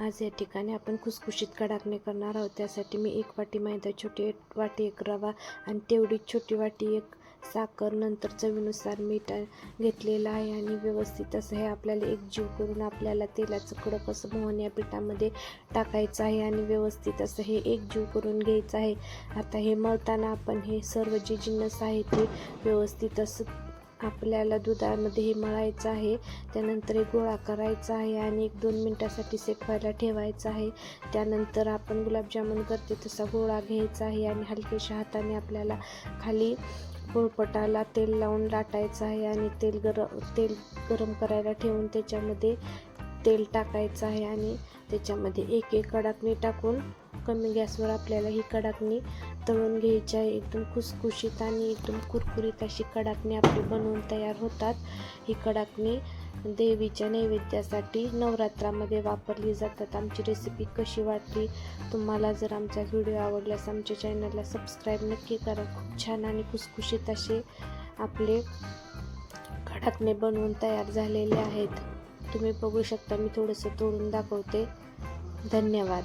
आज या ठिकाणी आपण खुसखुशीत कडाकणे करणार आहोत. त्यासाठी मी एक वाटी मैदा छोटी एक वाटी एक रवा आणि तेवढीच छोटी वाटी एक साखर नंतर चवीनुसार मीठ घेतलेलं आहे आणि व्यवस्थित असं हे आपल्याला एकजीव करून आपल्याला तेलाचं कडक असं मोहन या पिठामध्ये टाकायचं आहे आणि व्यवस्थित असं हे एकजीव करून घ्यायचं आहे. आता हे मळताना आपण हे सर्व जे जिन्नस आहे ते व्यवस्थित असं आपल्याला दुधामध्ये हे मळायचं आहे. त्यानंतर हे गोळा करायचा आहे आणि एक दोन मिनटासाठी सेट व्हायला आहे. त्यानंतर आपण गुलाबजामुन करते तसा गोळा घ्यायचा आहे आणि हलक्याशा हाताने आपल्याला खाली पोळपटाला तेल लावून लाटायचं आहे आणि तेल गरम तेल गरम करायला ठेवून त्याच्यामध्ये तेल टाकायचं आहे आणि त्याच्यामध्ये एक एक कडाकणी टाकून कमी गॅसवर आपल्याला ही कडाकणी तळून घ्यायची आहे. एकदम खुसखुशीत आणि एकदम कुरकुरीत अशी कडाकणी आपली बनवून तयार होतात. ही कडाकणी देवीच्या नैवेद्यासाठी नवरात्रामध्ये वापरली जातात. आमची रेसिपी कशी वाटली तुम्हाला जर आमचा व्हिडिओ आवडल्यास आमच्या चॅनलला सबस्क्राईब नक्की करा. खूप छान आणि खुसखुशीत असे आपले कडाकणे बनवून तयार झालेले आहेत. तुम्ही बघू शकता मी थोडंसं तोडून दाखवते. धन्यवाद.